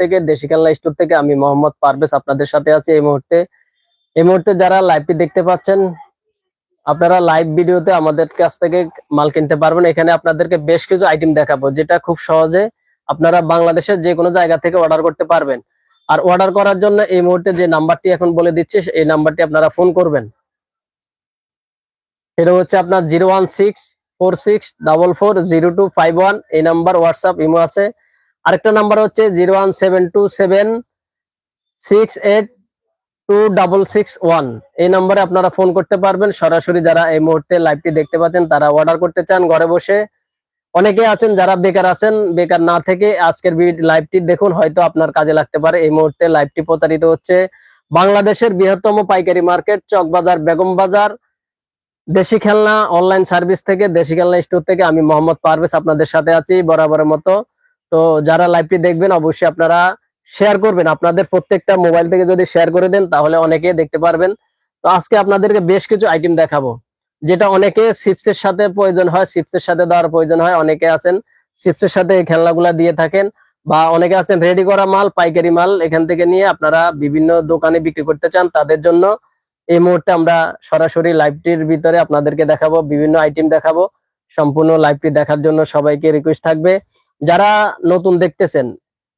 থেকে দেশি খেলনা স্টোর থেকে আমি মোহাম্মদ পারভেজ আপনাদের সাথে আছি এই মুহূর্তে। এই মুহূর্তে যারা লাইভটি দেখতে পাচ্ছেন, আপনারা লাইভ ভিডিওতে আমাদের কাছ থেকে মাল কিনতে পারবেন। এখানে আপনাদেরকে বেশ কিছু আইটেম দেখাবো, যেটা খুব সহজে আপনারা বাংলাদেশের যে কোনো জায়গা থেকে অর্ডার করতে পারবেন। আর অর্ডার করার জন্য এই মুহূর্তে যে নাম্বারটি এখন বলে দিচ্ছি, এই নাম্বারটি আপনারা ফোন করবেন। সেটা হচ্ছে আপনার zero one six four six double four zero two five one এই নাম্বার হোয়াটসঅ্যাপ ইমো আছে। আরেকটা নাম্বার হচ্ছে zero one seven two seven six eight two double six one. এই নম্বরে আপনারা ফোন করতে পারবেন। সরাসরি যারা এই মুহূর্তে লাইভটি দেখতে পাচ্ছেন, তারা অর্ডার করতে চান ঘরে বসে। অনেকে আছেন যারা বেকার আছেন, বেকার না থেকে আজকের লাইভটি দেখুন, হয়তো আপনার কাজে লাগতে পারে। এই মুহূর্তে লাইভটি প্রতারিত হচ্ছে বাংলাদেশের বৃহত্তম পাইকারি মার্কেট, চকবাজার, বেগম বাজার। দেশি খেলনা, অনলাইন সার্ভিস থেকে, দেশি খেলনা স্টোর থেকে আমি মোহাম্মদ পারভেজ আপনাদের সাথে আছি, বরাবরের মতো। তো যারা লাইভটি দেখবেন, অবশ্যই আপনারা শেয়ার করবেন। আপনাদের প্রত্যেকটা মোবাইল থেকে যদি শেয়ার করে দেন, তাহলে অনেকে দেখতে পারবেন। তো আজকে আপনাদেরকে বেশ কিছু আইটেম দেখাবো। যেটা অনেকে চিপসের সাথে প্রয়োজন হয় চিপসের সাথে দেওয়ার প্রয়োজন হয়। অনেকে আছেন চিপসের সাথে এই খেলনাগুলা দিয়ে থাকেন বা অনেকে আছেন রেডি করা মাল, পাইকারি মাল। এখান থেকে নিয়ে আপনারা বিভিন্ন দোকানে বিক্রি করতে চান, তাদের জন্য এই মুহূর্তে আমরা সরাসরি লাইভটির ভিতরে আপনাদেরকে দেখাবো, বিভিন্ন আইটেম দেখাবো। সম্পূর্ণ লাইভটি দেখার জন্য সবাইকে রিকোয়েস্ট থাকবে। যারা নতুন দেখতেছেন,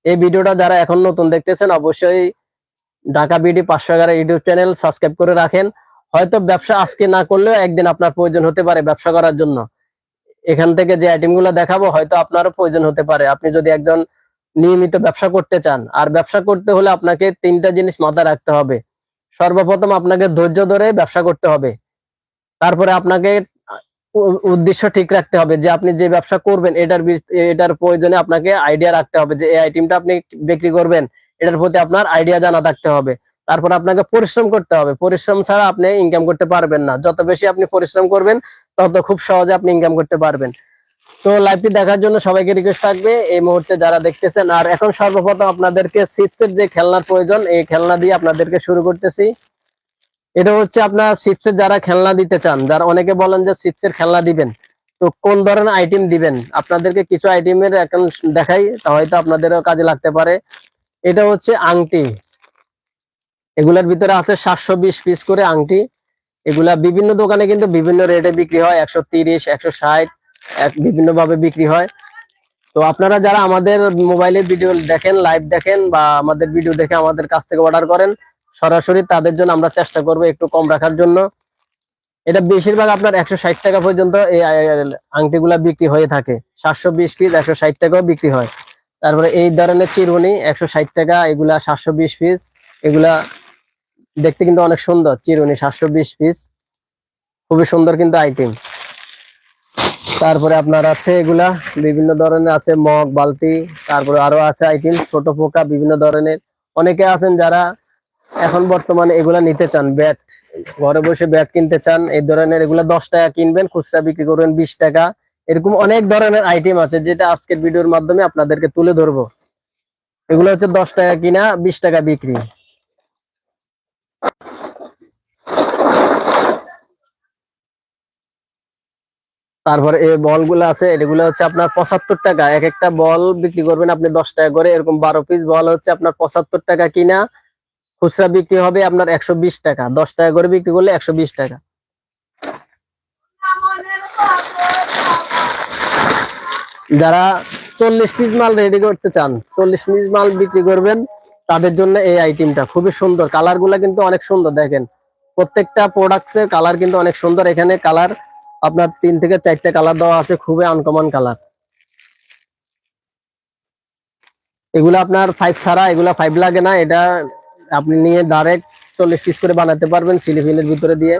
এই ভিডিওটা যারা এখন নতুন দেখতেছেন, অবশ্যই ঢাকা বিডি পাঁচশো এগারো ইউটিউব চ্যানেল সাবস্ক্রাইব করে রাখেন। হয়তো ব্যবসা আজকে না করলেও একদিন আপনার প্রয়োজন হতে পারে ব্যবসা করার জন্য। এখান থেকে যে আইটেমগুলো দেখাবো, হয়তো আপনারও প্রয়োজন হতে পারে। আপনি যদি একজন নিয়মিত ব্যবসা করতে চান, আর ব্যবসা করতে হলে আপনাকে তিনটা জিনিস মাথায় রাখতে হবে। সর্বপ্রথম আপনাকে ধৈর্য ধরে ব্যবসা করতে হবে। তারপরে আপনাকে উদ্দেশ্য ঠিক রাখতে হবে যে আপনি যে ব্যবসা করবেন এটার এটার প্রয়োজনে আপনাকে আইডিয়া রাখতে হবে যে এই আইটেমটা আপনি বিক্রি করবেন। এটার প্রতি আপনার আইডিয়া জানা থাকতে হবে। তারপর আপনাকে পরিশ্রম করতে হবে। পরিশ্রম ছাড়া আপনি ইনকাম করতে পারবেন না। যত বেশি আপনি পরিশ্রম করবেন, তত খুব সহজে আপনি ইনকাম করতে পারবেন। তো লাইভটি দেখার জন্য সবাইকে রিকোয়েস্ট থাকবে এই মুহূর্তে যারা দেখতেছেন। আর এখন সর্বপ্রথম আপনাদেরকে সিপসের যে খেলনার প্রয়োজন, এই খেলনা দিয়ে আপনাদেরকে শুরু করতেছি। এটা হচ্ছে আপনার চিপসের যারা খেলনা দিতে চান, যারা অনেকে বলেন যে চিপসের খেলনা দিবেন, তো কোন ধরনের আইটেম দিবেন? আপনাদেরকে কিছু আইটেমের এখন দেখাই হয়তো আপনাদেরও কাজে লাগতে পারে। এটা হচ্ছে আংটি। এগুলার ভিতরে আছে সাতশো বিশ পিস করে আংটি। এগুলা বিভিন্ন দোকানে কিন্তু বিভিন্ন রেটে বিক্রি হয়, একশো তিরিশ, একশো ষাট, এক বিভিন্ন ভাবে বিক্রি হয়। তো আপনারা যারা আমাদের মোবাইলে ভিডিও দেখেন লাইভ দেখেন, বা আমাদের ভিডিও দেখে আমাদের কাছ থেকে অর্ডার করেন সরাসরি তাদের জন্য আমরা চেষ্টা করব একটু কম রাখার জন্য। এটা বেশিরভাগ আপনার একশো ষাট টাকা পর্যন্ত এই আংটিগুলা বিক্রি হয়ে থাকে। সাতশো বিশ পিস একশো ষাট টাকাও বিক্রি হয়। তারপরে এই ধরনের চিরুনি, একশো ষাট টাকা, এগুলা সাতশো বিশ পিস এগুলা দেখতে কিন্তু অনেক সুন্দর। চিরুনি সাতশো বিশ পিস খুবই সুন্দর কিন্তু আইটেম। তারপরে আপনার আছে এগুলা, বিভিন্ন ধরনের আছে মগ, বালতি, তারপরে আরও আছে আইটেম, ছোট পোকা, বিভিন্ন ধরনের। অনেকে আছেন যারা এখন বর্তমানে এগুলা নিতে চান, ব্যাট, ঘরে বসে ব্যাট কিনতে চান, এই ধরনের এগুলা দশ টাকা কিনবেন, খুচরা বিক্রি করবেন বিশ টাকা। এরকম অনেক ধরনের আইটেম আছে যেটা আজকের ভিডিওর মাধ্যমে আপনাদেরকে তুলে ধরবো। এগুলো হচ্ছে দশ টাকা কিনা, বিশ টাকা বিক্রি। তারপরে এই বল বলগুলো আছে, এগুলো হচ্ছে আপনার পঁচাত্তর টাকা। এক একটা বল বিক্রি করবেন আপনি দশ টাকা করে, এরকম বারো পিস বল হচ্ছে আপনার পঁচাত্তর টাকা কিনা। খুচরা বিক্রি হবে আপনার একশো বিশ টাকা। দশ টাকা করে বিক্রি করলে একশো বিশ টাকা। যারা চল্লিশ পিস মাল রেডি করতে চান, চল্লিশ পিস মাল বিক্রি করবেন, তাদের জন্য এই আইটেমটা খুবই সুন্দর। কালারগুলা কিন্তু অনেক সুন্দর, দেখেন। প্রত্যেকটা প্রোডাক্টস এর কালার কিন্তু অনেক সুন্দর। এখানে কালার আপনার তিন থেকে চারটে কালার দেওয়া আছে, খুবই আনকমন কালার এগুলো আপনার ফাইভ ছাড়া, এগুলা ফাইভ লাগে না। এটা আপনি নিয়ে ডাইরেক্ট চল্লিশ পিস করে বানাতে পারবেন সিলিফিনের ভিতরে দিয়ে।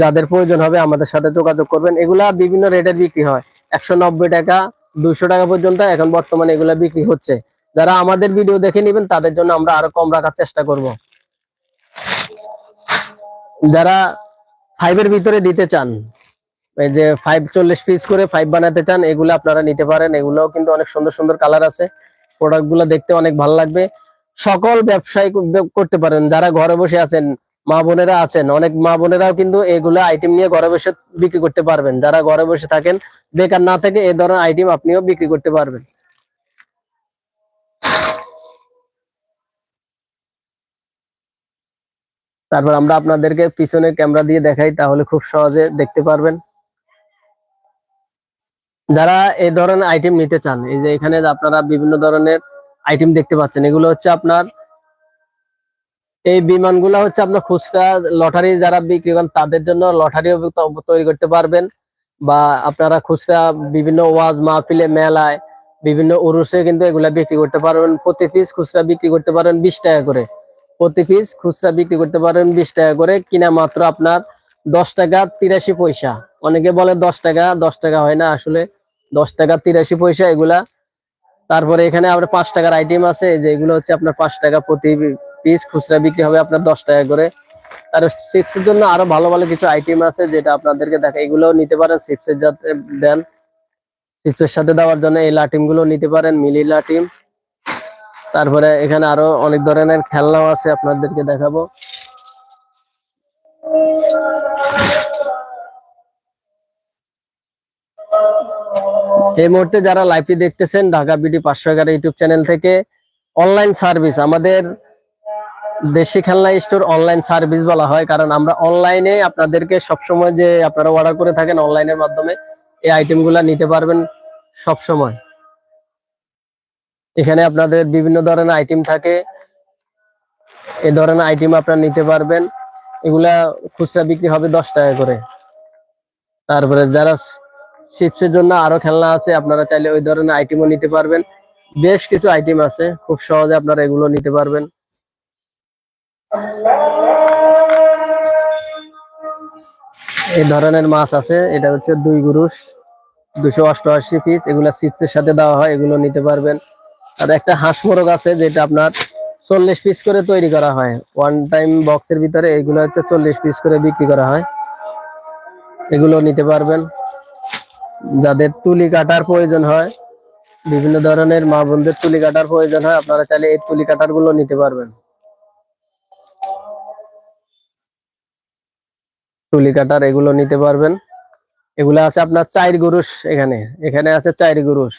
যাদের প্রয়োজন হবে আমাদের সাথে যোগাযোগ করবেন। এগুলা বিভিন্ন রেটের বিক্রি হয়। একশো নব্বই টাকা, দুইশো টাকা পর্যন্ত এখন বর্তমানে এগুলা বিক্রি হচ্ছে। যারা আমাদের ভিডিও দেখে নেবেন, তাদের জন্য আমরা আরও কম রাখার চেষ্টা করব। যারা ফাইভের ভিতরে দিতে চান, এই যে ফাইভ চল্লিশ পিস করে ফাইভ বানাতে চান, এগুলো আপনারা নিতে পারেন। এগুলোও কিন্তু অনেক সুন্দর সুন্দর কালার আছে। প্রোডাক্টগুলো দেখতে অনেক ভালো লাগবে। সকল ব্যবসায়ী করতে পারেন। যারা ঘরে বসে আছেন, মা বোনেরা আছেন, অনেক মা বোনেরাও কিন্তু এগুলো আইটেম নিয়ে ঘরে বসে বিক্রি করতে পারবেন। যারা ঘরে বসে থাকেন, বেকার না থেকে এ ধরনের আইটেম আপনিও বিক্রি করতে পারবেন। তারপর আমরা আপনাদেরকে পিছনে ক্যামেরা দিয়ে দেখাই, তাহলে খুব সহজে দেখতে পারবেন। যারা এই ধরনের আইটেম নিতে চান, এই যে এখানে আপনারা বিভিন্ন ধরনের আইটেম দেখতে পাচ্ছেন। এগুলো হচ্ছে আপনার, এই বিমানগুলো হচ্ছে আপনার খুচরা লটারি যারা বিক্রি করেন, তাদের জন্য লটারিও তৈরি করতে পারবেন। বা আপনারা খুচরা বিভিন্ন ওয়াজ মাহফিলে, মেলায়, বিভিন্ন উরুসে কিন্তু এগুলা বিক্রি করতে পারবেন। প্রতি পিস খুচরা বিক্রি করতে পারবেন বিশ টাকা করে। প্রতি পিস খুচরা বিক্রি করতে পারবেন বিশ টাকা করে। কিনা মাত্র আপনার দশ টাকা তিরাশি পয়সা। অনেকে বলে দশ টাকা দশ টাকা হয় না। আসলে দশ টাকা তিরাশি পয়সা এগুলা তারপরে এখানে আবার পাঁচ টাকার আইটেম আছে যেগুলো হচ্ছে আপনার পাঁচ টাকা প্রতি পিস খুচরা বিক্রি হবে আপনার দশ টাকা করে। আর চিপসের জন্য আরও ভালো ভালো কিছু আইটেম আছে যেটা আপনাদেরকে দেখা, এগুলো নিতে পারেন চিপসের যাতে দেন। চিপসের সাথে দেওয়ার জন্য এই লাটিমগুলো নিতে পারেন, মিলি লাটিম তারপরে এখানে আরও অনেক ধরনের খেলনাও আছে, আপনাদেরকে দেখাবো। এই মুহূর্তে যারা লাইভটি দেখতেছেন, ঢাকা বিডি পাঁচশো এগারো ইউটিউব চ্যানেল থেকে অনলাইন সার্ভিস আমাদের দেশি খেলনা স্টোর অনলাইন সার্ভিস বলা হয়, কারণ আমরা অনলাইনে আপনাদেরকে সবসময় যে আপনারা অর্ডার করে থাকেন অনলাইনের মাধ্যমে এই আইটেমগুলা নিতে পারবেন সব সময় এখানে আপনাদের বিভিন্ন ধরনের আইটেম থাকে, এ ধরনের আইটেম আপনারা নিতে পারবেন। এগুলা খুচরা বিক্রি হবে দশ টাকা করে। তারপরে যারা চিপসের জন্য আরও খেলনা আছে, আপনারা চাইলে ওই ধরনের আইটেমও নিতে পারবেন। বেশ কিছু আইটেম আছে, খুব সহজে আপনারা এগুলো নিতে পারবেন। এই ধরনের মাছ আছে, এটা হচ্ছে দুই গুরুষ দুশো অষ্টআশি পিস এগুলা চিপসের সাথে দেওয়া হয়, এগুলো নিতে পারবেন। আর একটা হাঁস মোরগ আছে, যেটা আপনার চল্লিশ পিস করে তৈরি করা হয়। ওয়ান টাইম বক্সের ভিতরে এগুলো হচ্ছে চল্লিশ পিস করে বিক্রি করা হয়। এগুলো নিতে পারবেন। যাদের তুলি কাটার প্রয়োজন হয়, বিভিন্ন ধরনের মা বোনদের তুলি কাটার প্রয়োজন হয়, আপনারা চাইলে এই তুলি কাটারগুলো নিতে পারবেন। তুলি কাটার এগুলো নিতে পারবেন। এগুলো আছে আপনার চাইর গুরুষ এখানে। এখানে আছে চাইর গুরুষ।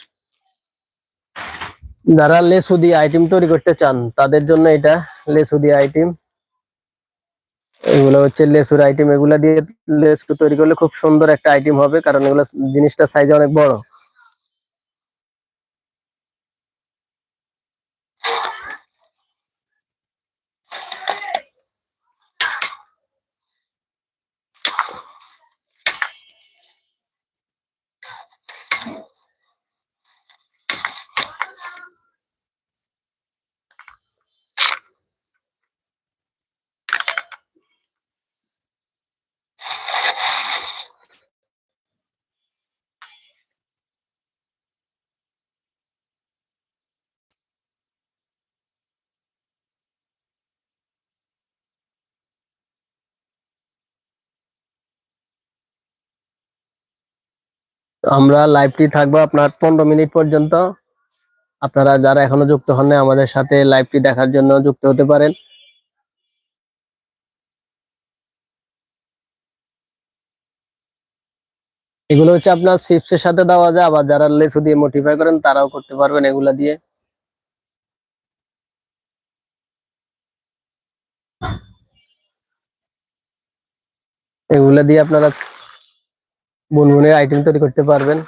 যারা লেসু দিয়ে আইটেম তৈরি করতে চান, তাদের জন্য এটা লেসু দিয়ে আইটেম এগুলো হচ্ছে লেসুর আইটেম এগুলো দিয়ে লেসু তৈরি করলে খুব সুন্দর একটা আইটেম হবে, কারণ এগুলো জিনিসটা সাইজে অনেক বড়। আমরা লাইভটি থাকব আপনার পনেরো মিনিট পর্যন্ত। আপনারা যারা এখনও যুক্ত হন নাই আমাদের সাথে লাইভটি দেখার জন্য যুক্ত হতে পারেন। এগুলো হচ্ছে আপনার চিপসের সাথে দেওয়া যায়, আবার যারা লেসু দিয়ে মোটিফাই করেন, তারাও করতে পারবেন এগুলা দিয়ে। এগুলা দিয়ে আপনারা বুনবুনের আইটেম তৈরি করতে পারবেন।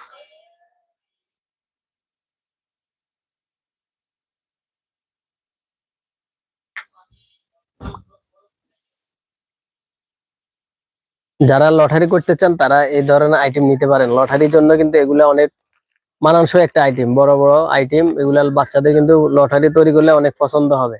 যারা লটারি করতে চান, তারা এই ধরনের আইটেম নিতে পারেন। লটারির জন্য কিন্তু এগুলা অনেক মানানসই একটা আইটেম বড় বড় আইটেম এগুলা বাচ্চাদের কিন্তু লটারি তৈরি করলে অনেক পছন্দ হবে।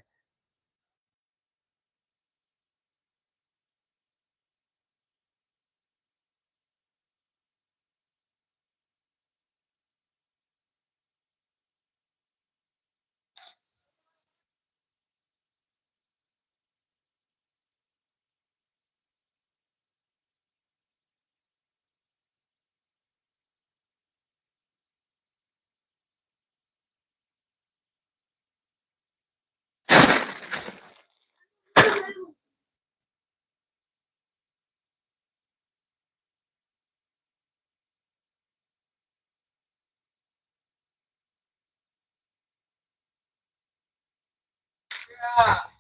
Obrigado.